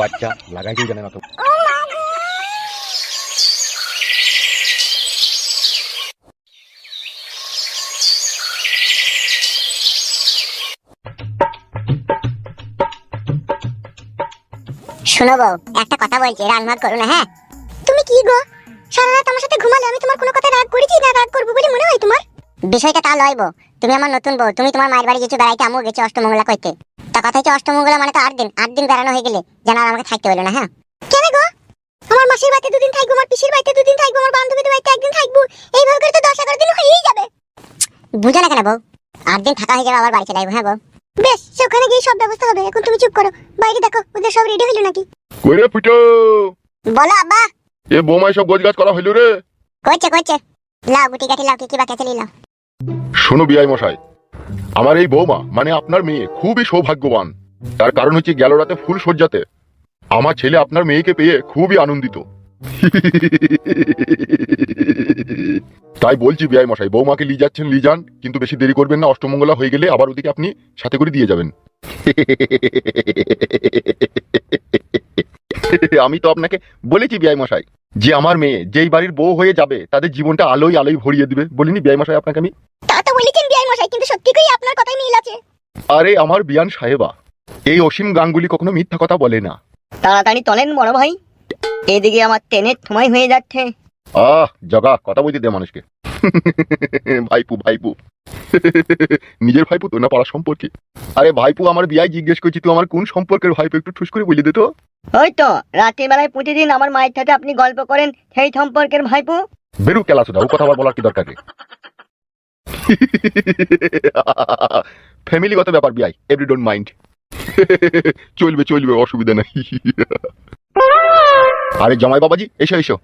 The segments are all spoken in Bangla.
বাচ্চা লাগাইতেই জানে না তো শোনো বউ, একটা কথা বলছি মাগ করো না হ্যাঁ? তুমি কি গো? সারা রাত আমার সাথে ঘুমালে আমি তোমার কোনো কথা রাগ করেছি না রাগ করব বলে মনে হয় তোমার? বিষয়টা তা লয় বউ, তুমি আমার নতুন বউ, তুমি তোমার মায়ের বাড়ি গেছো বেড়াইতে আমিও গেছি অষ্টমঙ্গলা কইতে। তা কথা হচ্ছে অষ্টমঙ্গলা মানে তো আট দিন আট দিন বেড়ানো হয়ে গেলে, যেন আর আমাকে থাকতে হলো না হ্যাঁ? কেন গো? আমার মাসির বাড়িতে দুদিন থাকব, আমার পিসির বাড়িতে দুদিন থাকব, আমার বান্ধবীদের বাড়িতে একদিন থাকব, এইভাবে করে তো দশ এগারো দিন হয়েই যাবে। বুঝো না কেন বউ, আট দিন থাকা হয়ে যাবে আবার বাড়ি চলে যাব হ্যাঁ বউ? বেশ সেখানে গিয়ে সব ব্যবস্থা হবে, এখন তুমি চুপ করো। বাইরে দেখো ওদের সব রেডি হইল নাকি? কই রে ফুটো। বলো আব্বা। এ বোমায় সব গাছ করা হইল রে। কইছে কইছে লাও গুটি গাঠি লাও কি কি বাকি লাও শোনো বিআই মশাই আমার এই বৌমা মানে আপনার মেয়ে খুবই সৌভাগ্যবান। তার কারণ হচ্ছে গেল রাতে ফুল সজ্জাতে। আমার ছেলে আপনার মেয়েকে পেয়ে খুবই আনন্দিত। তাই বলছি বিআই মশাই বৌমাকে নিয়ে যাচ্ছেন নিয়ে যান কিন্তু বেশি দেরি করবেন না অষ্টমঙ্গলা হয়ে গেলে আবার ওদিকে আপনি সাথে করে দিয়ে যাবেন। আমি তো আপনাকে বলেছি বিআই মশাই যে আমার মেয়ে যেই বাড়ির বউ হয়ে যাবে তাদের জীবনটা আলোয় আলোয় ভরিয়ে দিবে। বলিনি বিআই মশাই আপনাকে আমি? তা তো বলেছেন বিয়াই মশাই কিন্তু সত্যি করে আপনার কথাই মিল আছে? আরে আমার বিয়ান সাহেবা এই অসীম গাঙ্গুলি কখনো মিথ্যা কথা বলে না। তাড়াতাড়ি চলেন বড় ভাই। এদিকে আমার ট্রেনের সময় হয়ে যাচ্ছে। আহ জগা কথা বলতে দে মানুষকে। ভাইপু ভাইপু। নিজের ভাইপু তো না পাড়া সম্পর্কে? আরে ভাইপু আমার বিয়াই জিজ্ঞেস করছি তুই আমার কোন সম্পর্কের ভাইপু একটু ঠুস করে বলে দে তো। ওই তো রাতের বেলায় প্রতিদিন আমার মায়ের সাথে আপনি গল্প করেন সেই সম্পর্কের ভাইপু? বেরু কেলা সুদা ও কথা আবার বলার কি দরকার ফ্যামিলিগত ব্যাপার বিয়াই এভরি ডোন্ট মাইন্ড চলবে চলবে অসুবিধা নাই। আরে জমাই বাবাজি এসো এসো।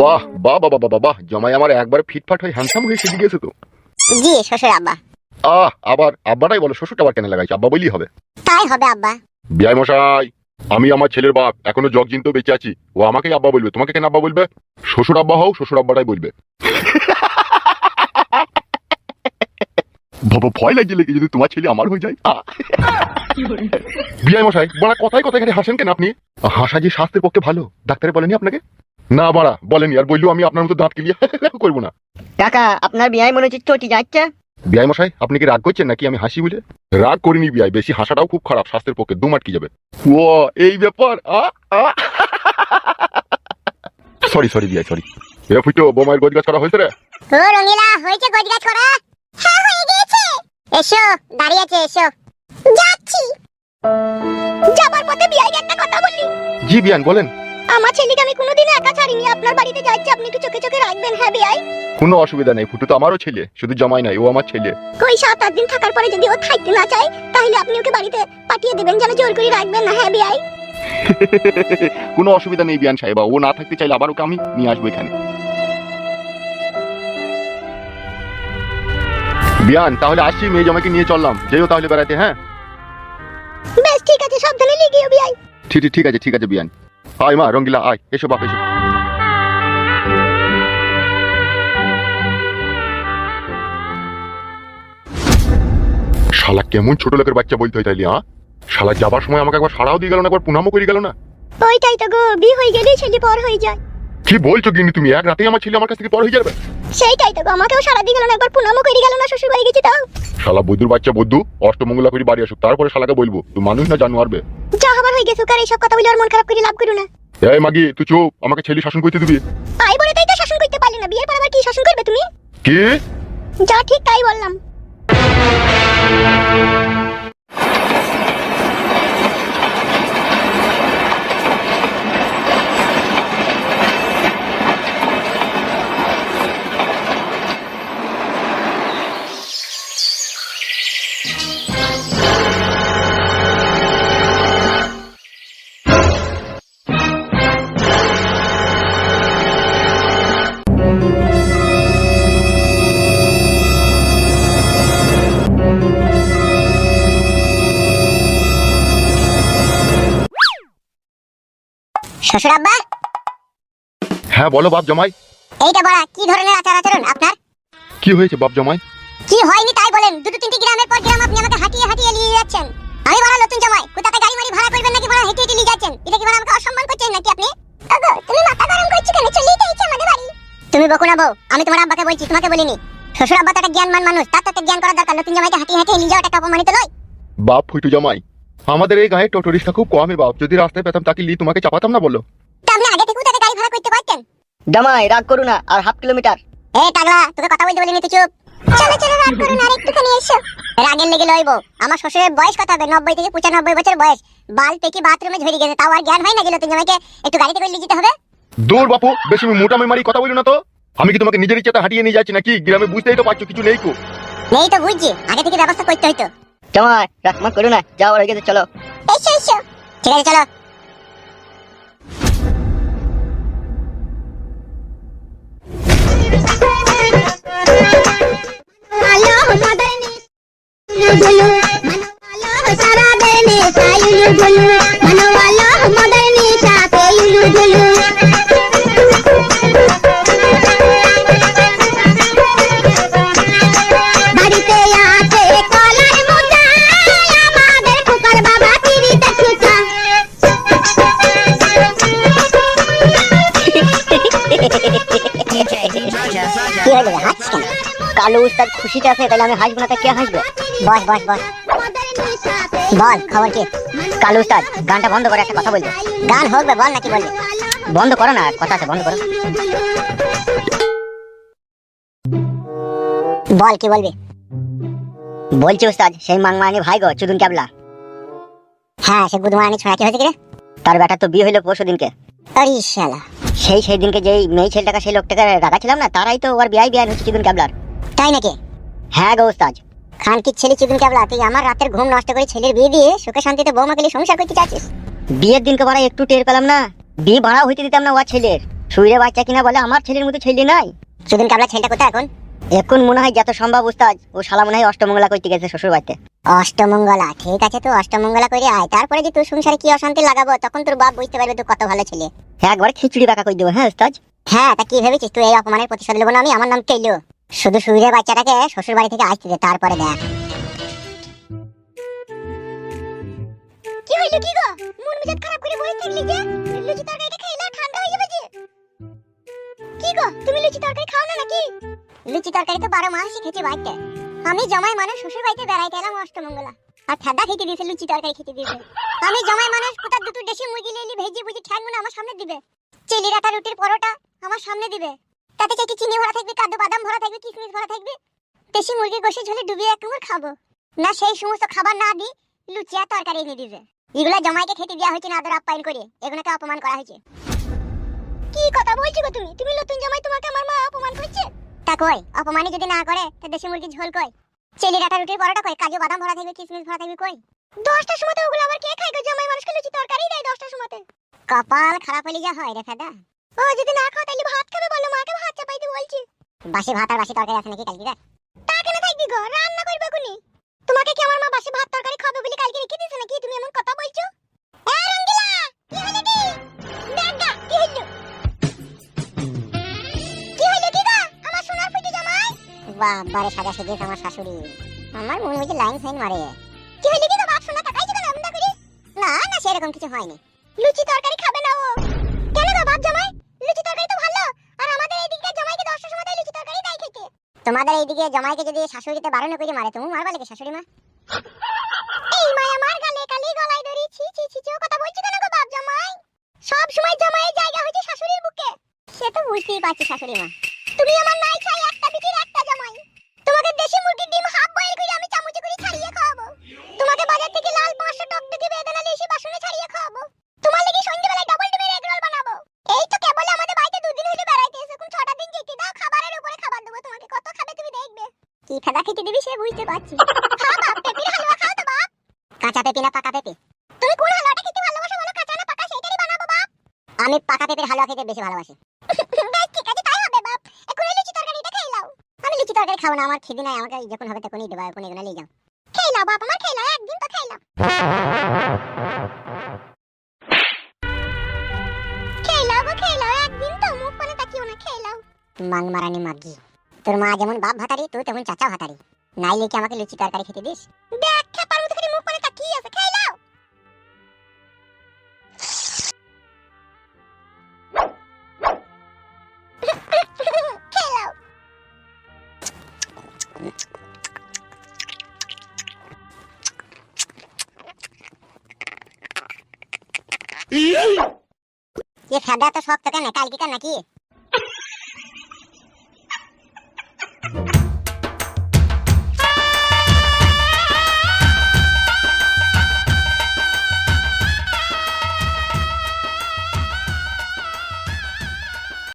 বাহ বাহ বাবা বাবা বাহ জমাই আমার একবার ফিটফাট হয়ে হ্যান্ডসাম হয়ে সেদিকে গেছে তো। জি শ্বশুর আব্বা। আহ আবার আব্বাটাই বলো শ্বশুরটা আবার কেন লাগাইছে? আব্বা বললেই হবে। তাই হবে আব্বা। বিয়াই মশাই আমি আমার ছেলের বাপ এখনও জগ জিনতেও বেঁচে আছি। ও আমাকেই আব্বা বলবে। তোমাকে কেন আব্বা বলবে? শ্বশুর আব্বা হও শ্বশুর আব্বাটাই বলবে। বাবা ভয় লাগিয়ে লেগে যদি তোমার ছেলে আমার হয়ে যায়! বিয়াই মশাই বড়া কথাই কথাই এখানে হাসেন কেন আপনি? হাসা যে স্বাস্থ্যের পক্ষে ভালো ডাক্তারে বলেনি আপনাকে? না বাড়া বলেনি আর বললেও আমি আপনার মতো দাঁত কিলিয়ে করব না। কাকা আপনার বিয়ায় মনে হচ্ছে চটি যাচ্ছে? বিয়াই মশাই আপনি কি রাগ করছেন নাকি আমি হাসি বলে? রাগ করিনি বিয়াই বেশি হাসাটাও খুব খারাপ স্বাস্থ্যের পক্ষে দু মাটকি যাবে। ও এই ব্যাপার সরি সরি বিয়াই সরি এ ফুটো বোমায়ের গোজ গাছ করা হয়েছে রে। ও রঙিলা হয়েছে গজগাছ করা হ্যাঁ হয়ে গেছে এসো দাঁড়িয়ে আছে এসো। যাচ্ছি। যাবার পথে বিয়াই একটা কথা বলি। জি বিয়ান বলেন। আমার ছেলেকে আমি কোনোদিন একা ছাড়িনি। আপনার বাড়িতে যাচ্ছি আপনি একটু চোখে চোখে রাখবেন হ্যাঁ বিয়াই কোনো অসুবিধা নেই ফুটু তো আমারও ছেলে শুধু জমাই নাই ও আমার ছেলে। কই সাত আট দিন থাকার পরে যদি ও থাকতে না চায় তাহলে আপনি ওকে বাড়িতে পাঠিয়ে দেবেন যেন জোর করে রাখবেন না হ্যাঁ বিয়াই কোনো অসুবিধা নেই বিয়ান সাহেবা ও না থাকতে চাইলে আবার ওকে আমি নিয়ে আসব এখানে। বিয়ান তাহলে আসছি মেয়ে জমাকে নিয়ে চললাম। যেও তাহলে বেড়াতে হ্যাঁ? বেশ ঠিক আছে সাবধানে লিগিও বিয়াই। ঠিক ঠিক- ঠিক আছে ঠিক আছে বিয়ান। আয় মা রঙ্গিলা আয় এসো বাপ এসো। শালা কেমন ছোট লোকের বাচ্চা বলতে হয় তাইলে হ্যাঁ শালা যাবার সময় আমাকে একবার সারাও দিয়ে গেল না একবার পুনামও করে গেল না? ওইটাই তো গো বিয়ে হয়ে গেলেই ছেলে পর হয়ে যায়। কি বলছো গিনি তুমি? এক রাতেই আমার ছেলে আমার কাছ থেকে পর হয়ে যাবে? সেইটাই তো আমাকেও সারা দিয়ে গেল না একবার পুনামও করে গেল না শ্বশুর বাড়ি গেছি তাও শালা বৈদ্যুর বাচ্চা বৈদ্যু অষ্টমঙ্গলা করে বাড়ি আসুক তারপরে শালাকে বলব তুই মানুষ না জানো আরবে যা হবার হয়ে গেছে কার এইসব কথা বলে আর মন খারাপ করে লাভ করু না। এই মাগি তুই চুপ আমাকে ছেলে শাসন করতে দিবি? আই বলে তাই তো শাসন করতে পারলে না বিয়ের পর আবার কি শাসন করবে তুমি? কি? যা ঠিক তাই বললাম। শ্বশুর আব্বা হ্যাঁ বলো বাপ জামাই এইটা বড়া কি ধরনের আচার আচরণ আপনার? কি হয়েছে বাপ জামাই কি হয়নি তাই বলেন দুটো তিনটি গ্রামের পর গ্রাম আপনি আমাকে হাঁটিয়ে হাঁটিয়ে নিয়ে যাচ্ছেন। আমি বড় নতুন জামাই কোথাতে গাড়ি মারি ভাড়া করবেন নাকি বড় হেঁটে হেঁটে নিয়ে যাচ্ছেন? এটা কি বড় আমাকে অসম্মান করছেন নাকি আপনি? ওগো তুমি মাথা গরম করছ কেন? ইচ্ছে আমাদের বাড়ি। তুমি বকো না বউ আমি তোমার আব্বাকে বলছি তোমাকে বলিনি। শ্বশুর আব্বা তো একটা জ্ঞানমান মানুষ তার তো একটা জ্ঞান করা দরকার নতুন জামাইকে হাঁটিয়ে হাঁটিয়ে নিয়ে যাওয়া একটা অপমানিত নয় বাপ ফুটু জামাই আমাদের এই গায়ে টোটরিস্টটা খুব কমই বাপ। যদি রাস্তায় পেতাম তাকে লি তোমাকে চাপাতাম না বলো? আপনি আগে থেকে কোথাতে গাড়ি ভাড়া করতে পারতেন। জামাই রাগ করু না আর হাফ কিলোমিটার। এ টাগলা তোকে কথা বলতে বলিনি তুই চুপ। চলো চলো রাগ করো না আর একটুখানি এসো। রাগের লেগে লইবো। আমার শ্বশুরের বয়স কত হবে? নব্বই থেকে পঁচানব্বই বছর বয়স। বাল পেকি বাথরুমে ঝরে গেছে তাও আর জ্ঞান হয় না গেল তুমি আমাকে একটু গাড়িতে করে নিয়ে যেতে হবে? দূর বাপু বেশি মোটামি মারি কথা বলি না তো। আমি কি তোমাকে নিজের ইচ্ছাতে হাঁটিয়ে নিয়ে যাচ্ছি নাকি? গ্রামে বুঝতেই তো পারছ কিছু নেই কো। নেই তো বুঝছি। আগে থেকে ব্যবস্থা করতে হইতো। জামাই রাখমা করো না যাও হয়ে গেছে চলো। এসো এসো। ঠিক আছে চলো। কালু উস্তাদ খুশিতে আছে তাহলে আমি হাসবো না তা কে হাসবে? বস বস বস। বল খবর কি? কালু উস্তাদ গানটা বন্ধ করে একটা কথা বলছো গান হোক বে বল নাকি বলবি। বন্ধ করো না কথা আছে বন্ধ করো। বল কি বলবি? বলছি উস্তাদ সেই মাংমানি ভাই গো চুদুন ক্যাবলা। হ্যাঁ সে গুদমানি ছড়া কি হয়েছে কি রে? তার বেটা তো বিয়ে হইল পরশু দিনকে। আরে শালা। সেই সেই দিনকে যেই মেয়ে ছেলেটাকে সেই লোকটাকে রাখাছিলাম না তারাই তো ওর বিয়াই বিয়ান হচ্ছে চুদুন ক্যাবলার। তাই নাকি? হ্যাঁ গো উস্তাদ। খান কি ছেলে চিকুন কেবলা তুই আমার রাতের ঘুম নষ্ট করে ছেলের বিয়ে দিয়ে সুখে শান্তিতে বৌমা গেলে সংসার করতে চাচ্ছিস? বিয়ের দিনকে বাড়া একটু টের পেলাম না। বিয়ে ভাড়া হইতে দিতাম না ওর ছেলের। শুয়ে বাচ্চা কিনা বলে আমার ছেলের মতো ছেলে নাই। চিকুন কেবলা ছেলেটা কোথায় এখন? এখন মনে হয় যত সম্ভব উস্তাদ ও শালা মনে হয় অষ্টমঙ্গলা করতে গেছে শ্বশুর বাড়িতে। অষ্টমঙ্গলা ঠিক আছে তো অষ্টমঙ্গলা করে আয়। তারপরে যে তোর সংসারে কি অশান্তি লাগাবো তখন তোর বাপ বুঝতে পারবে তুই কত ভালো ছেলে। একবার খিচুড়ি বাঁকা করে দেবো হ্যাঁ উস্তাদ? হ্যাঁ তা কি ভেবেছিস? তুই এই অপমানের প্রতিশোধ নেব না আমি? আমার নাম কেলো। শুধু সুইরের বাচ্চাটাকে শ্বশুর বাড়ি থেকে আসতে দে তারপরে দেখ। কি হইল কি গো? মন মেজাজ খারাপ করে বসে থাকলি যে? লুচি তরকারিটা খাইলে ঠান্ডা হয়ে যাবে যে? কি গো তুমি লুচি তরকারি খাও না নাকি? লুচি তরকারি তো বারো মাসই খেতে বাড়তে। আমি জমাই মানুষ শ্বশুর বাড়িতে বেড়াইতে এলাম অষ্টমঙ্গলা। আর খেতে দিয়েছে লুচি তরকারি খেতে দিয়েছে। আমি জমাই মানুষ দুটো দেশি মুরগি লিয়ে ভেজে বুঝি ঠ্যাঙ্গুলো আমার সামনে দিবে। রুটির পরোটা আমার সামনে দিবে। তাতে চাইতে চিনি ভরা থাকবে কাদু বাদাম ভরা থাকবে কিশমিশ ভরা থাকবে। দেশি মুরগির গোশে ঝোলে ডুবিয়ে এক কামড় খাব। না, সেই সমস্ত খাবার না দি লুচি আর তরকারি এনে দিবে। এগুলা জমাইকে খেতে দেওয়া হয়েছে না, আদর আপ্যায়ন করে। এগুলোকে অপমান করা হয়েছে। কি কথা বলছো গো তুমি? তুমি নতুন জামাই, তোমাকে আমার মা অপমান করছে? তা কই অপমানই যদি না করে, তা দেশি মুরগির ঝোল কই চেলি ডাটা রুটির পরোটা কই কাজু বাদাম ভরা থাকবে কিশমিশ ভরা থাকবে কই? দশটার সময় ওগুলো আবার কে খায় গো জামাই? মানুষকে লুচি তরকারি দেয় দশটার সময় কপাল খারাপ হলে যা হয় রে ফেদা। ও যদি না খাও তাহলে ভাত খাবে বলো মাকে ভাত চাপাইতে বলছি। বাসি ভাত আর বাসি তরকারি আছে নাকি কালকে তা কেন থাকবি গো? রান্না করবে কোনি তোমাকে কি আমার মা বাসি ভাত তরকারি খাবে বলে কালকে রেখে দিয়েছে নাকি? তুমি এমন কথা বলছো? এ রঙ্গিলা! কি হলো কি? দেখ কি হলো কি হলো কি গো? আমার সোনার ফুটি জামাই? বাবারে সাদা সেজে আমার শাশুড়ি। আমার মনে হচ্ছে লাইন ফাইন মারে। কি হলো কি গো? বাপ সোনা তাকাই যাবে না করে? না না সেরকম কিছু হয়নি। লুচি তরকারি তোমাদের এইদিকে জামাইকে যদি শাশুড়িতে বারণ করে মারে তুমি মারবা লাগে শাশুড়ি মা? এই মায়া মার গালে কালি গলায় দড়ি ছি ছি ছি ও কথা বলছো কেন গো বাপ জামাই? সব সময় জামাইয়ের জায়গা হচ্ছে শাশুড়ির বুকে। সে তো বুঝতেই পারছি শাশুড়ি মা। তুমি আমার নাই চাই একটা বিটির একটা জামাই। তোমাকে দেশি মুরগির ডিম হাফ বয়েল করে আমি চামচে করে ছাড়িয়ে খাওয়াবো। তোমাকে বাজার থেকে লাল পাঁচশো টকটকে কেটে দিবি সে বুঝতে পারছি। খা বাপ পেঁপের হালুয়া খাও তো বাপ। কাঁচা পেপি না পাকা পেপি? তুমি কোন হালুয়াটা খেতে ভালোবাসো বলো? কাঁচা না পাকা সেটাই বানাবো বাপ। আমি পাকা পেপির হালুয়া খেতে বেশি ভালোবাসি। বেশ ঠিক আছে তাই হবে বাপ। এখন লুচি তরকারিটা খেয়ে নাও। আমি লুচি তরকারি খাব না আমার খিদে নাই আমাকে যখন হবে তখনই দেবো এখন এগুলো নিয়ে যাও। খেয়ে নাও বাপ আমার খেয়ে নাও একদিন তো খেয়ে নাও। খেয়ে নাও গো খেয়ে নাও একদিন তো মুখ করে তাকিও না খেয়ে নাও। মাং মারানি মাগি। তোর মা যেমন বাপ ভাতারি তুই তেমন চাচা ভাতারি নাইলে কি আমাকে লুচি তরকারি খেতে দিস দেখ খেপার মতো খালি মুখ করে তাকিয়ে আছে খাই লাও খেয়ে লাও। ये फायदा तो शौक तो क्या निकाल के का नाकी